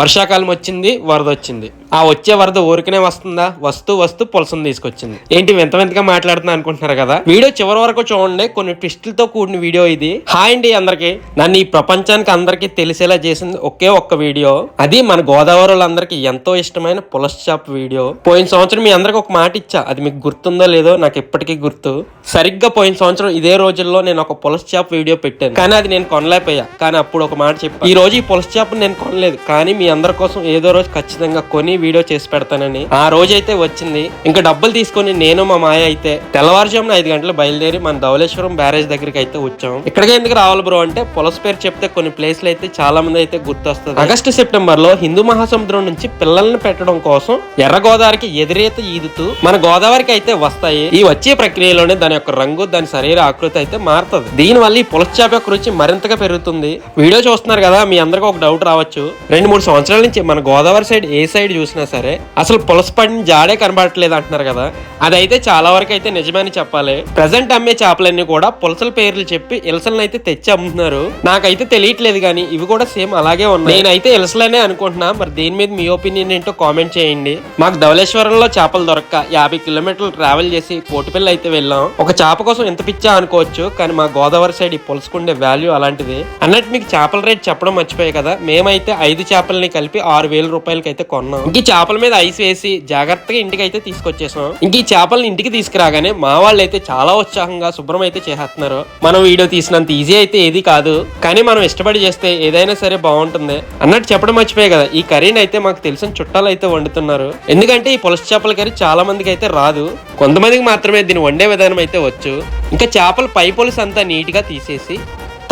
వర్షాకాలం వచ్చింది వరద వచ్చింది. ఆ వచ్చే వరద ఊరికనే వస్తుందా? వస్తూ వస్తూ పులసం తీసుకొచ్చింది. ఏంటి వింత వింతగా మాట్లాడుతున్నా అనుకుంటున్నారు కదా? వీడియో చివరి వరకు చూడండి. కొన్ని ట్విస్టులతో కూడిన వీడియో ఇది. హాయ్ అండి అందరికి. నన్ను ఈ ప్రపంచానికి అందరికీ తెలిసేలా చేసింది ఒకే ఒక్క వీడియో. అది మన గోదావరి వాళ్ళందరికీ ఎంతో ఇష్టమైన పులస వీడియో. పోయిన సంవత్సరం మీ అందరికి ఒక మాట ఇచ్చా. అది మీకు గుర్తుందో లేదో నాకు ఇప్పటికీ గుర్తు. సరిగ్గా పోయిన సంవత్సరం ఇదే రోజుల్లో నేను ఒక పులస వీడియో పెట్టాను. కానీ అది నేను కొనలేకపోయా. కానీ అప్పుడు ఒక మాట చెప్పా. ఈ రోజు ఈ పులస నేను కొనలేదు. కానీ మీ అందరి కోసం ఏదో రోజు ఖచ్చితంగా కొని వీడియో చేసి పెడతానని. ఆ రోజు అయితే వచ్చింది. ఇంకా డబ్బులు తీసుకొని నేను మా మాయ అయితే తెల్లవారుజామున ఐదు గంటలు బయలుదేరి మన ధవళేశ్వరం బ్యారేజ్ దగ్గరికి అయితే వచ్చాం. ఇక్కడికి ఎందుకు రావాలి బ్రో అంటే పులస పేరు చెప్తే కొన్ని ప్లేస్లు అయితే చాలా మంది అయితే గుర్తొస్తుంది. ఆగస్టు సెప్టెంబర్లో హిందూ మహాసముద్రం నుంచి పిల్లల్ని పెట్టడం కోసం ఎర్ర గోదావరికి ఎదురేత ఈదుతూ మన గోదావరికి అయితే వస్తాయి. ఈ వచ్చే ప్రక్రియలోనే దాని యొక్క రంగు దాని శరీర ఆకృతి అయితే మారుతుంది. దీని వల్ల ఈ పులస చేప యొక్క రుచి మరింతగా పెరుగుతుంది. వీడియో చూస్తున్నారు కదా మీ అందరికి ఒక డౌట్ రావచ్చు. రెండు మూడు సంవత్సరాల నుంచి మన గోదావరి సైడ్ ఏ సైడ్ చూసినా సరే అసలు పులస పడిన జాడే కనబడట్లేదు అంటున్నారు కదా. అదైతే చాలా వరకు అయితే నిజమని చెప్పాలి. ప్రజెంట్ అమ్మే చేపలన్నీ కూడా పులసల పేర్లు చెప్పి ఇలసలను అయితే తెచ్చి అమ్ముతున్నారు. నాకైతే తెలియట్లేదు కానీ ఇవి కూడా సేమ్ అలాగే ఉన్నాయి. నేనైతే ఇలసలనే అనుకుంటున్నా. మరి దీని మీద మీ ఒపీనియన్ ఏంటో కామెంట్ చేయండి. మాకు ధవళేశ్వరంలో చేపలు దొరక్క యాభై కిలోమీటర్లు ట్రావెల్ చేసి కోటిపల్లి అయితే వెళ్ళాం. ఒక చేప కోసం ఎంత పిచ్చా అనుకోవచ్చు కానీ మా గోదావరి సైడ్ ఈ పులుసుకుండే వాల్యూ అలాంటిది. అన్నట్టు మీకు చేపల రేట్ చెప్పడం మర్చిపోయాయి కదా. మేమైతే ఐదు చేపల్ని కలిపి ఆరు వేల రూపాయలకి అయితే కొన్నాం. ఇంక ఈ చేపల మీద ఐస్ వేసి జాగ్రత్తగా ఇంటికి అయితే తీసుకొచ్చేసాం ఇంక ఈ చేపలను ఇంటికి తీసుకురాగానే మా వాళ్ళు అయితే చాలా ఉత్సాహంగా శుభ్రం అయితే చేస్తున్నారు మనం వీడియో తీసినంత ఈజీ అయితే ఏది కాదు. కానీ మనం ఇష్టపడి చేస్తే ఏదైనా సరే బాగుంటుంది. అన్నట్టు చెప్పడం మర్చిపోయాయి కదా ఈ కర్రీని అయితే మాకు తెలిసిన చుట్టాలు అయితే వండుతున్నారు. ఎందుకంటే ఈ పులస చేపల కర్రీ చాలా మందికి అయితే రాదు. కొంతమందికి మాత్రమే దీన్ని వండే విధానం అయితే వచ్చు. ఇంకా చేపల పై పులుసు అంతా నీట్గా తీసేసి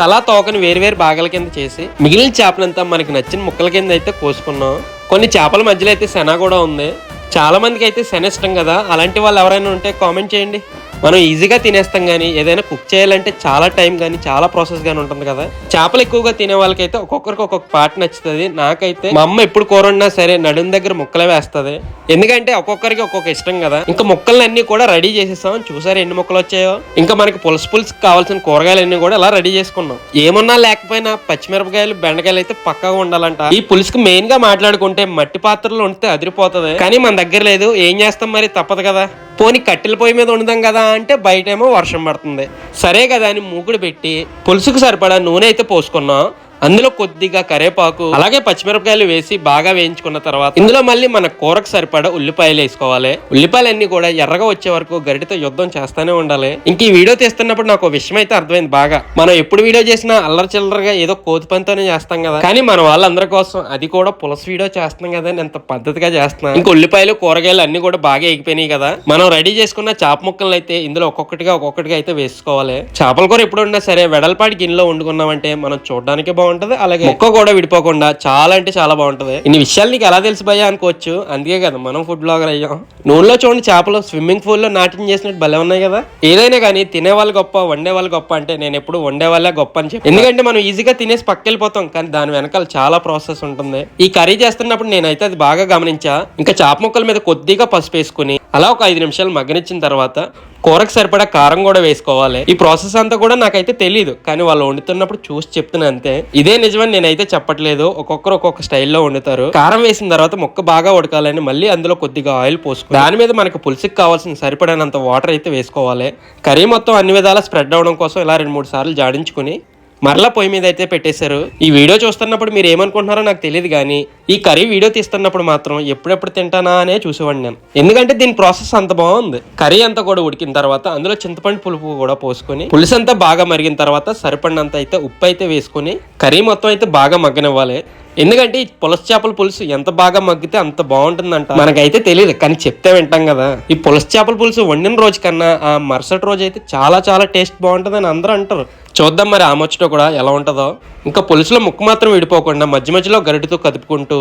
తలా తోకని వేరు భాగాల కింద చేసి మిగిలిన చేపలంతా మనకి నచ్చిన ముక్కల కింద అయితే కోసుకున్నాం. కొన్ని చేపల మధ్యలో అయితే శన కూడా ఉంది. చాలా మందికి అయితే శన ఇష్టం కదా. అలాంటి వాళ్ళు ఎవరైనా ఉంటే కామెంట్ చేయండి. మనం ఈజీగా తినేస్తాం కానీ ఏదైనా కుక్ చేయాలంటే చాలా టైం కానీ చాలా ప్రాసెస్ కానీ ఉంటుంది కదా. చేపలు ఎక్కువగా తినే వాళ్ళకైతే ఒక్కొక్కరికి ఒక్కొక్క పార్ట్ నచ్చుతుంది. నాకైతే మా అమ్మ ఎప్పుడు కూర ఉన్నా సరే నడుం దగ్గర ముక్కలే వేస్తుంది. ఎందుకంటే ఒక్కొక్కరికి ఒక్కొక్క ఇష్టం కదా. ఇంకా ముక్కలన్నీ కూడా రెడీ చేసేసాం చూసారు ఎన్ని ముక్కలు వచ్చాయో? ఇంకా మనకి పులుసు పులుసు కావాల్సిన కూరగాయలన్నీ కూడా ఇలా రెడీ చేసుకున్నాం. ఏమన్నా లేకపోయినా పచ్చిమిరపకాయలు బెండకాయలు అయితే పక్కగా ఉండాలంట. ఈ పులుసుకి మెయిన్గా మాట్లాడుకుంటే మట్టి పాత్రలు ఉంటే అదిరిపోతుంది. కానీ మన దగ్గర లేదు. ఏం చేస్తాం మరి? తప్పదు కదా. పోనీ కట్టెల పొయ్యి మీద వండుదాం కదా అంటే బయటేమో వర్షం పడుతుంది. సరే కదా అని మూకుడు పెట్టి పులుసుకు సరిపడా నూనె అయితే పోసుకున్నాం. అందులో కొద్దిగా కరేపాకు అలాగే పచ్చిమిరపకాయలు వేసి బాగా వేయించుకున్న తర్వాత ఇందులో మళ్ళీ మన కూరకు సరిపడా ఉల్లిపాయలు వేసుకోవాలి. ఉల్లిపాయలన్నీ కూడా ఎర్రగా వచ్చే వరకు గరిటతో యుద్ధం చేస్తానే ఉండాలి. ఇంక ఈ వీడియో తీస్తున్నప్పుడు నాకు ఒక విషయం అయితే అర్థమైంది బాగా. మనం ఎప్పుడు వీడియో చేసినా అల్లరి చిల్లరగా ఏదో కోతి పనితోనే చేస్తాం కదా. కానీ మన వాళ్ళందరి కోసం అది కూడా పులస వీడియో చేస్తున్నాం కదా అని ఎంత పద్ధతిగా చేస్తున్నాం. ఇంకా ఉల్లిపాయలు కూరగాయలు అన్ని కూడా బాగా ఎగిపోయినాయి కదా. మనం రెడీ చేసుకున్న చేప ముక్కలను అయితే ఇందులో ఒక్కొక్కటిగా ఒక్కొక్కటిగా అయితే వేసుకోవాలి. చేపల కూర ఎప్పుడు ఉన్నా సరే వెడల్పాటి గిన్నెలో వండుకున్నామంటే మనం చూడడానికి బాగుంది అలాగే ముక్క కూడా విడిపోకుండా చాలా అంటే చాలా బాగుంటది. ఇన్ని విషయాలు నీకు ఎలా తెలిసి భయ్యా అనుకోవచ్చు? అందుకే కదా మనం ఫుడ్ బ్లాగర్ అయ్యాం. నూనెలో చూడండి చేపలు స్విమ్మింగ్ పూల్లో నాట్యం చేసినట్టు భలే ఉన్నాయి కదా. ఏదైనా కానీ తినే వాళ్ళు గొప్ప వండే వాళ్ళు గొప్ప అంటే నేను ఎప్పుడు వండే వాళ్ళే గొప్ప అని చెప్పి. ఎందుకంటే మనం ఈజీగా తినేసి పక్కెళ్ళిపోతాం కానీ దాని వెనకాల చాలా ప్రాసెస్ ఉంటుంది. ఈ కర్రీ చేస్తున్నప్పుడు నేనైతే అది బాగా గమనించా. ఇంకా చేప ముక్కల మీద కొద్దిగా పసుపు వేసుకుని అలా ఒక ఐదు నిమిషాలు మగ్గనిచ్చిన తర్వాత కూరకు సరిపడా కారం కూడా వేసుకోవాలి. ఈ ప్రాసెస్ అంతా కూడా నాకైతే తెలియదు కానీ వాళ్ళు వండుతున్నప్పుడు చూసి చెప్తున్నా అంతే. ఇదే నిజమని నేనైతే చెప్పట్లేదు. ఒక్కొక్కరు ఒక్కొక్క స్టైల్లో వండుతారు. కారం వేసిన తర్వాత ముక్క బాగా ఉడకాలని మళ్ళీ అందులో కొద్దిగా ఆయిల్ పోసుకో దాని మీద మనకు పులుసుకి కావాల్సిన సరిపడినంత వాటర్ అయితే వేసుకోవాలి. కర్రీ మొత్తం అన్ని విధాలా స్ప్రెడ్ అవడం కోసం ఇలా రెండు మూడు సార్లు జాడించుకుని మరలా పొయ్యి మీద అయితే పెట్టేశారు. ఈ వీడియో చూస్తున్నప్పుడు మీరు ఏమనుకుంటున్నారో నాకు తెలియదు కానీ ఈ కర్రీ వీడియో తీస్తున్నప్పుడు మాత్రం ఎప్పుడెప్పుడు తింటానా అనే చూసేవాడిని నేను. ఎందుకంటే దీని ప్రాసెస్ అంత బాగుంది. కర్రీ అంతా కూడా ఉడికిన తర్వాత అందులో చింతపండు పులుపు కూడా పోసుకొని పులుసు అంతా బాగా మరిగిన తర్వాత సరిపడినంత అయితే ఉప్పు అయితే వేసుకొని కర్రీ మొత్తం అయితే బాగా మగ్గనివ్వాలి. ఎందుకంటే ఈ పులస చేపల పులుసు ఎంత బాగా మగ్గితే అంత బాగుంటుందంట. మనకైతే తెలియదు కానీ చెప్తే వింటాం కదా. ఈ పులస చేపల పులుసు వండిన రోజు కన్నా ఆ మరుసటి రోజు అయితే చాలా చాలా టేస్ట్ బాగుంటుందని అందరూ అంటారు. చూద్దాం మరి ఆ ముచ్చట కూడా ఎలా ఉంటుందో. ఇంకా పులుసులో ముక్కు మాత్రం విడిపోకుండా మధ్య మధ్యలో గరిటతో కదుపుకుంటూ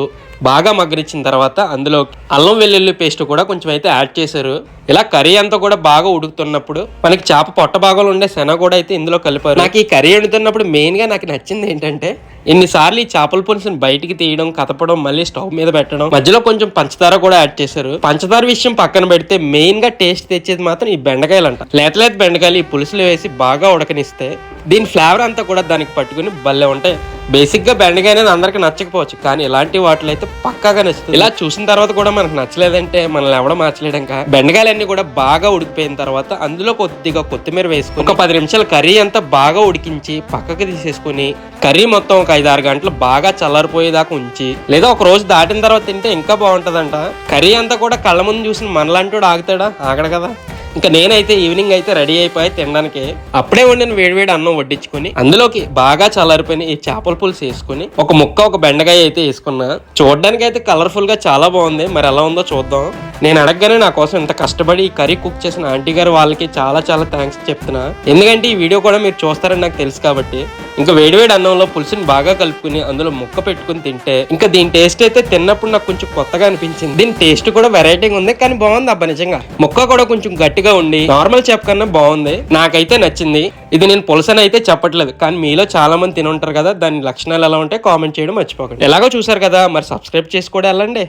బాగా మగ్గనిచ్చిన తర్వాత అందులో అల్లం వెల్లుల్లి పేస్ట్ కూడా కొంచెం అయితే యాడ్ చేశారు. ఇలా కర్రీ అంతా కూడా బాగా ఉడుకుతున్నప్పుడు మనకి చేప పొట్ట భాగంలో ఉండే శన కూడా అయితే ఇందులో కలిపారు. నాకు ఈ కర్రీ వండుతున్నప్పుడు మెయిన్గా నాకు నచ్చింది ఏంటంటే ఎన్నిసార్లు ఈ చేపల పులుసుని బయటికి తీయడం కదపడం మళ్ళీ స్టవ్ మీద పెట్టడం మధ్యలో కొంచెం పంచదార కూడా యాడ్ చేశారు. పంచదార విషయం పక్కన పెడితే మెయిన్గా టేస్ట్ తెచ్చేది మాత్రం ఈ బెండకాయలు అంట లేత లేత బెండకాయలు ఈ పులుసులో వేసి బాగా ఉడకనిస్తే దీని ఫ్లేవర్ అంతా కూడా దానికి పట్టుకుని భలే ఉంటాయి. బేసిక్గా బెండకాయ అనేది అందరికి నచ్చకపోవచ్చు కానీ ఇలాంటి వాటిలో అయితే పక్కాగా నచ్చుతుంది. ఇలా చూసిన తర్వాత కూడా మనకు నచ్చలేదంటే మనల్ని ఎవడో మార్చలేడు బెండకాయలన్నీ కూడా బాగా ఉడికిపోయిన తర్వాత అందులో కొద్దిగా కొత్తిమీర వేసుకుని ఒక పది నిమిషాలు కర్రీ అంతా బాగా ఉడికించి పక్కకి తీసేసుకుని కర్రీ మొత్తం ఒక ఐదు ఆరు గంటలు బాగా చల్లారిపోయేదాకా ఉంచి లేదా ఒక రోజు దాటిన తర్వాత తింటే ఇంకా బాగుంటదంట. కర్రీ అంతా కూడా కళ్ళ ముందు చూసిన మనలాంటి ఆగుతాడా? ఆగడు కదా. ఇంకా నేనైతే ఈవినింగ్ అయితే రెడీ అయిపోయి తినడానికి అప్పుడే వండిన వేడివేడి అన్నం వడ్డించుకొని అందులోకి బాగా చల్లారిపోయిన ఈ చేపల పులుసు వేసుకుని ఒక ముక్క ఒక బెండకాయ అయితే వేసుకున్నా. చూడడానికి అయితే కలర్ఫుల్గా చాలా బాగుంది. మరి ఎలా ఉందో చూద్దాం. నేను అడగగానే నా కోసం ఇంత కష్టపడి ఈ కర్రీ కుక్ చేసిన ఆంటీ గారు వాళ్ళకి చాలా చాలా థ్యాంక్స్ చెప్తున్నా. ఎందుకంటే ఈ వీడియో కూడా మీరు చూస్తారని నాకు తెలుసు కాబట్టి. ఇంకా వేడివేడి అన్నంలో పులుసుని బాగా కలుపుకుని అందులో ముక్క పెట్టుకుని తింటే ఇంకా దీని టేస్ట్ అయితే తిన్నప్పుడు నాకు కొంచెం కొత్తగా అనిపించింది. దీని టేస్ట్ కూడా వెరైటీగా ఉంది కానీ బాగుంది అబ్బా నిజంగా. ముక్క కూడా కొంచెం గట్టిగా ఉండి నార్మల్ చేప కన్నా బాగుంది. నాకైతే నచ్చింది. ఇది నేను పులసని అయితే చెప్పట్లేదు. కానీ మీలో చాలా మంది తినుంటారు కదా దాని లక్షణాలు ఎలా ఉంటాయి కామెంట్ చేయడం మర్చిపోకండి. ఎలాగో చూసారు కదా మరి సబ్స్క్రైబ్ చేసి కూడా వెళ్ళండి.